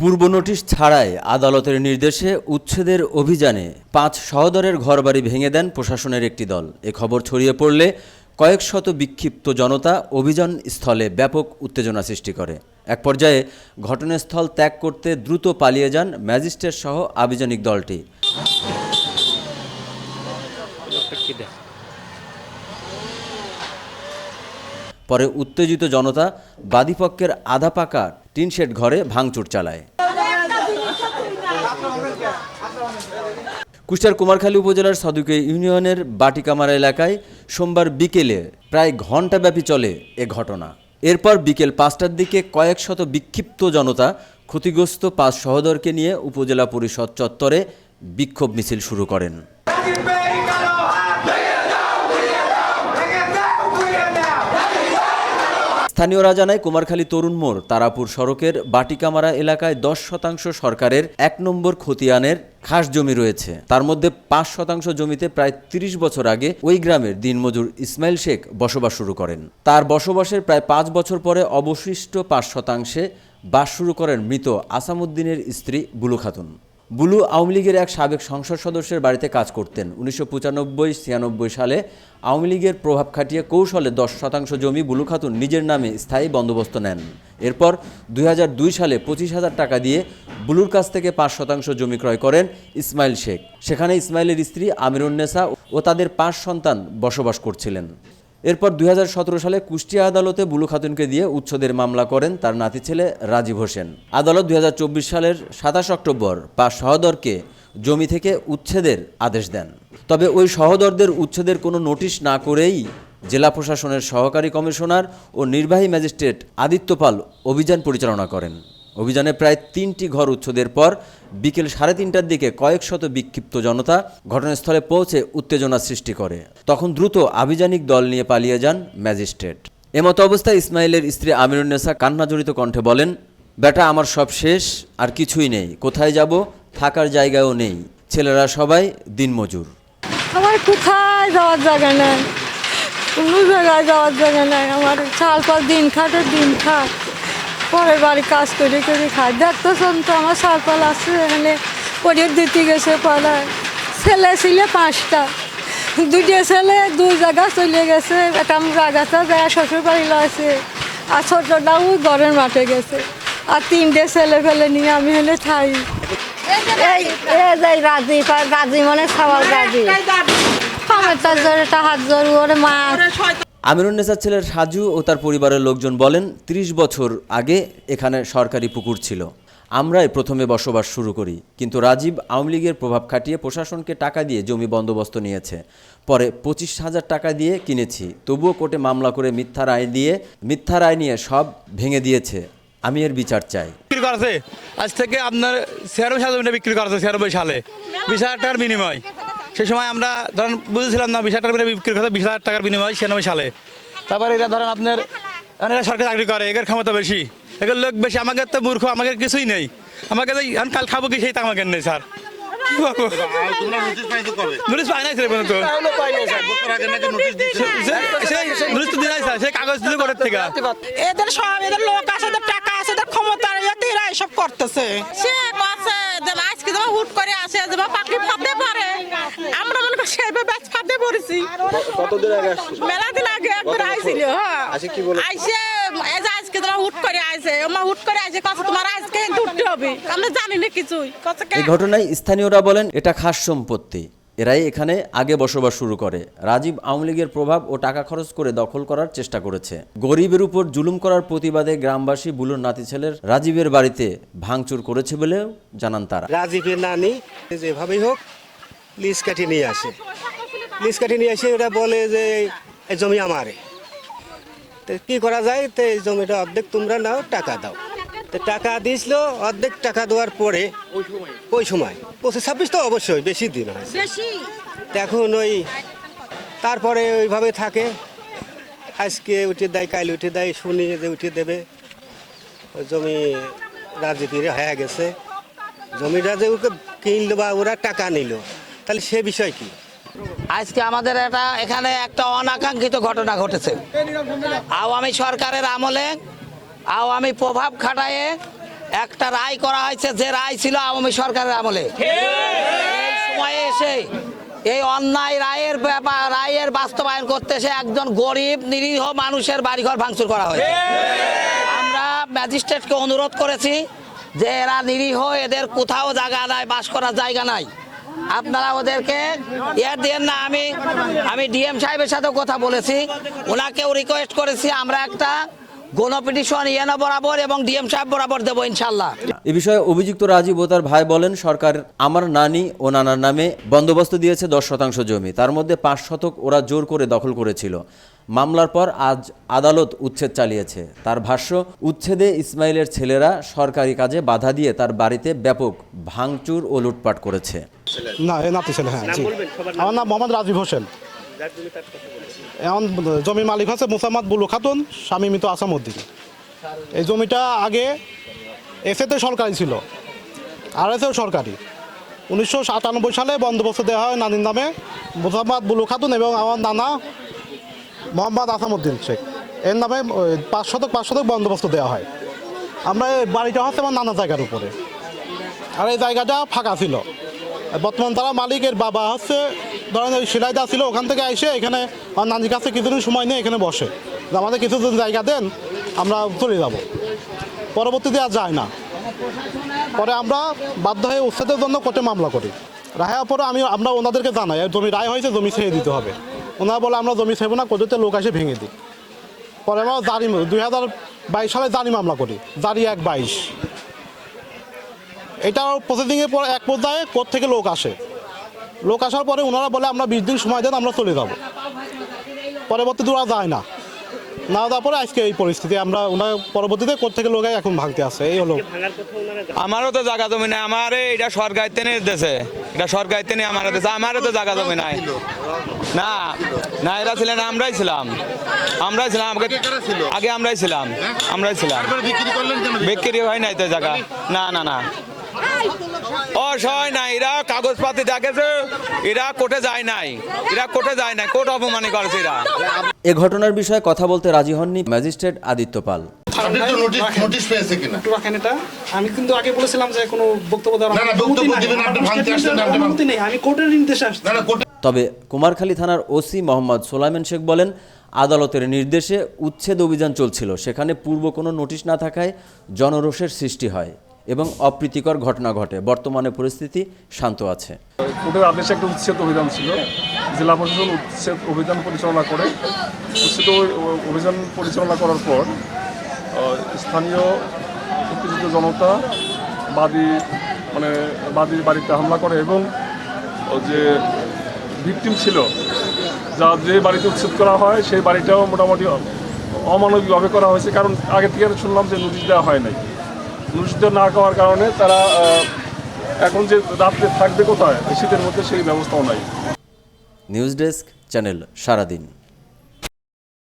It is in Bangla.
পূর্ব নোটিশ ছাড়াই আদালতের নির্দেশে উচ্ছেদের অভিযানে পাঁচ সহদরের ঘরবাড়ি ভেঙে দেন প্রশাসনের একটি দল। এ খবর ছড়িয়ে পড়লে কয়েক শত বিক্ষিপ্ত জনতা অভিযান স্থলে ব্যাপক উত্তেজনা সৃষ্টি করে। এক পর্যায়ে ঘটনাস্থল ত্যাগ করতে দ্রুত পালিয়ে যান ম্যাজিস্ট্রেট সহ আভিযানিক দলটি। পরে উত্তেজিত জনতা বাদীপক্ষের আধা পাকা টিনশেড ঘরে ভাঙচুর চালায়। কুষ্টিয়ার কুমারখালী উপজেলার সদুকে ইউনিয়নের বাটিকামারা এলাকায় সোমবার বিকেলে প্রায় ঘণ্টাব্যাপী চলে এ ঘটনা। এরপর বিকেল পাঁচটার দিকে কয়েক শত বিক্ষিপ্ত জনতা ক্ষতিগ্রস্ত পাঁচ সহদরকে নিয়ে উপজেলা পরিষদ চত্বরে বিক্ষোভ মিছিল শুরু করেন। স্থানীয়রা জানায়, কুমারখালী তরুণ মোড়, তারাপুর সড়কের বাটিকামারা এলাকায় দশ শতাংশ সরকারের এক নম্বর খতিয়ানের খাস জমি রয়েছে। তার মধ্যে পাঁচ শতাংশ জমিতে প্রায় ৩০ বছর আগে ওই গ্রামের দিনমজুর ইসমাইল শেখ বসবাস শুরু করেন। তার বসবাসের প্রায় পাঁচ বছর পরে অবশিষ্ট পাঁচ শতাংশে বাস শুরু করেন মৃত আসামুদ্দিনের স্ত্রী বুলু খাতুন। বুলু আওয়ামী লীগের এক সাবেক সংসদ সদস্যের বাড়িতে কাজ করতেন। উনিশশো পঁচানব্বই, ছিয়ানব্বই সালে আওয়ামী লীগের প্রভাব খাটিয়ে কৌশলে দশ শতাংশ জমি বুলু খাতুন নিজের নামে স্থায়ী বন্দোবস্ত নেন। এরপর দুই হাজার দুই সালে পঁচিশ হাজার টাকা দিয়ে বুলুর কাছ থেকে পাঁচ শতাংশ জমি ক্রয় করেন ইসমাইল শেখ। সেখানে ইসমাইলের স্ত্রী আমিরুন্নেসা ও তাদের পাঁচ সন্তান বসবাস করছিলেন। এরপর দুই হাজার সতেরো সালে কুষ্টিয়া আদালতে বুলু খাতুনকে দিয়ে উচ্ছেদের মামলা করেন তার নাতি ছেলে রাজীব হোসেন। আদালত দুই হাজার চব্বিশ সালের সাতাশ অক্টোবর পাঁচ সহদরকে জমি থেকে উচ্ছেদের আদেশ দেন। তবে ওই সহদরদের উচ্ছেদের কোনো নোটিশ না করেই জেলা প্রশাসনের সহকারী কমিশনার ও নির্বাহী ম্যাজিস্ট্রেট আদিত্য পাল অভিযান পরিচালনা করেন। অভিযানে প্রায় তিনটি ঘর উচ্ছেদের পর বিকেল সাড়ে তিনটার দিকে কয়েক শত বিক্ষিপ্ত জনতা ঘটনাস্থলে পৌঁছে উত্তেজনা সৃষ্টি করে। তখন দ্রুত আভিযানিক দল নিয়ে পালিয়ে যান ম্যাজিস্ট্রেট। এমতো অবস্থায় ইসমাইলের স্ত্রী আমিরুন্নেসা কান্নাজড়িত কণ্ঠে বলেন, বেটা, আমার সব শেষ, আর কিছুই নেই। কোথায় যাব? থাকার জায়গাও নেই। ছেলেরা সবাই দিনমজুর। আমার কোথায় যাওয়ার জায়গা নেই? কোনো জায়গায় যাওয়ার জায়গা নাই। আমার চাল পাল দিন খাটে, দিন খাট। পরের বাড়ি কাজ করে করে খায় দেখতেছেন তো আমার চাল পাল আছে এখানে। পরিয়ে দিতে গেছে পালায়। ছেলে ছিল পাঁচটা। দুইটা ছেলে দুই জায়গা চলে গেছে। একটা রাগাটা যায় শ্বশুর বাড়ি আছে। আর ছোটটা ওই ঘরের মাঠে গেছে। আর তিনটে ছেলে ফেলে নিয়ে আমি হলে ঠাই এই রাজি রাজি মানে সবাই রাজি আমার তার জোরে হাত জোর ওরে মা। আমিরুন্নেসার ছেলের সাজু ও তার পরিবারের লোকজন বলেন ৩০ বছর আগে এখানে সরকারি পুকুর ছিল। আমরাই প্রথমে বসবাস শুরু করি, কিন্তু রাজীব আওয়ামী লীগের প্রভাব খাটিয়ে প্রশাসনকে টাকা দিয়ে জমি বন্দোবস্ত নিয়েছে। পরে পঁচিশ হাজার টাকা দিয়ে কিনেছি, তবুও কোর্টে মামলা করে মিথ্যা রায় দিয়ে, মিথ্যা রায় নিয়ে সব ভেঙে দিয়েছে। আমি এর বিচার চাই। আজ থেকে আপনার ছিয়ানব্বই সালে বিক্রি করেছে ছিয়ানব্বই সালে। বিশ হাজার টাকার বিনিময়। সেই সময় আমরা ধরেন বুঝেছিলাম না বিশ হাজার টাকা বিনিময়ে বিক্রি বিশ হাজার টাকার বিনিময় ছিয়ানব্বই সালে। তারপরে এটা ধরেন আপনার এখন এরা সরকারি চাকরি করে এদের ক্ষমতা বেশি। এদের লোক বেশি আমাকে তো মূর্খ আমাকে কিছুই নেই। আমাকে তো এখন কাল খাব কি সেই তো আমাকে নেই স্যার। কি নোটিশ পাই নাই স্যার পর্যন্ত সেই নোটিশ তো দিলাই স্যার সেই কাগজ দিলে কোর্টের থেকে। এদের সব এদের লোক আছে এদের টাকা আছে এদের ক্ষমতা এরা এসব করতেছে। সে আছে হুট করে আসে যে পাখি ফাতে পারে আমরা মনে করি সেইভাবে ব্যাচ ফাঁদে পড়েছি। মেলা দিন আগে একবার আইছিল হ্যাঁ। আইসে এই যে আজকে তোমার হুট করে আইছে আমার হুট করে আইছে কথা তোমার আজকে কিন্তু উঠতে হবে। আমরা জানি না কিছুই। কথা এই ঘটনায় স্থানীয়রা বলেন এটা খাস সম্পত্তি। এরাই এখানে আগে বসবাস শুরু করে। রাজীব আওয়ামী লীগের প্রভাব ও টাকা খরচ করে দখল করার চেষ্টা করেছে। গরিবের উপর জুলুম করার প্রতিবাদে গ্রামবাসী বুলুর নাতি ছেলের রাজীবের বাড়িতে ভাঙচুর করেছে বলেও জানান তারা। রাজীবের নানি যেভাবেই হোক লিজ কাটিয়ে নিয়ে আসে। লিজ কাটিয়ে নিয়ে এসে ওরা বলে যে, এই জমি আমারে। কী করা যায়? তো এই জমিটা অর্ধেক তোমরা নাও, টাকা দাও। টাকা দিয়েছিল অর্ধেক টাকা দেওয়ার পরে ওই সময়? পঁচিশ ছাব্বিশ তো অবশ্যই বেশি দিন হয়। এখন ওই তারপরে ওইভাবে থাকে। আজকে উঠে দেয় কাল উঠে দেয় শুনি যে উঠে দেবে। জমি রাজনীতির হয়ে গেছে। জমিটা যে ওকে কিনলো বা ওরা টাকা নিল। তাহলে সে বিষয় কি? আজকে আমাদের এটা এখানে একটা অনাকাঙ্ক্ষিত ঘটনা ঘটেছে। আওয়ামী সরকারের আমলে আওয়ামী প্রভাব খাটায়ে একটা রায় করা হয়েছে, যে রায় ছিল আওয়ামী সরকারের আমলে। সময়ে এসে এই অন্যায় রায়ের ব্যাপার, রায়ের বাস্তবায়ন করতে এসে একজন গরিব, নিরীহ মানুষের বাড়িঘর ভাঙচুর করা হয়েছে। আমরা ম্যাজিস্ট্রেটকে অনুরোধ করেছি যে এরা নিরীহ, এদের কোথাও জায়গা নাই, বাস করার জায়গা নাই। আপনারা ওদেরকে ইয়ার দিয়ে না, আমি আমি ডিএম সাহেবের সাথেও কথা বলেছি। ওনাকেও রিকোয়েস্ট করেছি, আমরা একটা গণপিটিশন ইয়েনা বরাবর এবং ডিএম সাহেব বরাবর দেবো ইনশাল্লাহ। এ বিষয়ে অভিযুক্ত রাজীব ও তার ভাই বলেন সরকার আমার নানি ও নানার নামে বন্দোবস্ত দিয়েছে দশ শতাংশ জমি। তার মধ্যে পাঁচ শতক ওরা জোর করে দখল করেছিল। মামলার পর আজ আদালত উচ্ছেদ চালিয়েছে। তার ভাষ্য উচ্ছেদে ইসমাইলের ছেলেরা সরকারি কাজে বাধা দিয়ে তার বাড়িতে ব্যাপক ভাঙচুর ও লুটপাট করেছে। না এ নাতি ছেলে হ্যাঁ জি। আমার নাম মোহাম্মদ রাজীব হোসেন। এখন জমি মালিক হচ্ছে মুসাম্মদ বুলু খাতুন, স্বামী মৃত আসামউদ্দিন এই জমিটা আগে এসেতে সরকারি ছিল আর এসেও সরকারি। উনিশশো সাতানব্বই সালে বন্দোবস্ত দেওয়া হয় নানির নামে, মুসাম্মদ বুলু খাতুন এবং আমার নানা মোহাম্মদ আসামউদ্দিন শেখ। এর নামে পাঁচ শতক পাঁচ শতক বন্দোবস্ত দেওয়া হয়। আমরা বাড়িটা হচ্ছে আমার নানা জায়গার উপরে। আর এই জায়গাটা ফাঁকা ছিল। বর্তমান তারা মালিকের বাবা হচ্ছে ধরেন ওই সেলাইদা ছিল, ওখান থেকে এসে এখানে আমার নানির কাছে কিছুদিন সময় নিয়ে এখানে বসে। আমাদের কিছুদিন জায়গা দেন, আমরা চলে যাব। পরবর্তীতে আর যায় না। পরে আমরা বাধ্য হয়ে উচ্ছেদের জন্য কোর্টে মামলা করি। রায়ের পরে আমি, আমরা ওনাদেরকে জানাই জমি রায় হয়েছে, জমি ছেড়ে দিতে হবে। ওনারা বলে, আমরা জমি ছেড়ে না, কোর্টেতে লোক এসে ভেঙে দিই পরে আমরা জারি, দুই হাজার বাইশ সালে জারি মামলা করি, জারি এক বাইশ। এটা প্রসেসিংয়ের পর এক পর্যায়ে কোর্ট থেকে লোক আসে। লোক আসার পরে ওনারা বলে আমরা বিশ দিন সময় দেন আমরা চলে যাব। পরবর্তীতে ওরা যায় না। না যাওয়ার পরে আজকে এই পরিস্থিতি আমরা ওনার পরবর্তীতে কোর্ট থেকে লোক এখন ভাঙতে আসে। এই হলো। আমারও তো জায়গা জমি নাই আমার এটা সরকার তেনে দিতেছে। এটা সরকার তেনে আমার দেশে আমারও তো জায়গা জমি নাই। না না এরা ছিলেন আমরাই ছিলাম। আমরাই ছিলাম আগে আগে আমরাই ছিলাম আমরাই ছিলাম। বিক্রি হয় নাই তো জায়গা। না না না। অসহায় নাই এরা কাগজপাতি দেখেছে? এরা কোর্টে যায় নাই। এরা কোর্টে যায় নাই কোর্ট অপমানি করেছে এরা। এ ঘটনার বিষয়ে কথা বলতে রাজি হননি ম্যাজিস্ট্রেট আদিত্য পাল। আমি কিন্তু আগে বলেছিলাম যে কোনো বক্তব্য দেওয়ার আমি কোর্টের নির্দেশে আসছি। তবে কুমারখালী থানার ওসি মোহাম্মদ সোলাইমান শেখ বলেন আদালতের নির্দেশে উচ্ছেদ অভিযান চলছিল। সেখানে পূর্ব কোনো নোটিশ না থাকায় জনরোষের সৃষ্টি হয়। এবং অপ্রীতিকর ঘটনা ঘটে। বর্তমানে পরিস্থিতি শান্ত আছে। কোর্টের আদেশে একটা উচ্ছেদ অভিযান ছিল। জেলা প্রশাসন উচ্ছেদ অভিযান পরিচালনা করে। উচ্ছেদ অভিযান পরিচালনা করার পর স্থানীয় জনতা বাদী মানে বাদীর বাড়িতে হামলা করে এবং যে ভিকটিম ছিল, যা যে বাড়িতে উচ্ছেদ করা হয়, সেই বাড়িটাও মোটামুটি অমানবিকভাবে করা হয়েছে। কারণ আগে থেকে শুনলাম যে নোটিশ দেওয়া হয় নাই। দেওয়া না হওয়ার কারণে তারা এখন যে রাত্রে থাকবে কোথায়? শীতের মধ্যে সেই ব্যবস্থাও নাই। নিউজ ডেস্ক, চ্যানেল সারাদিন।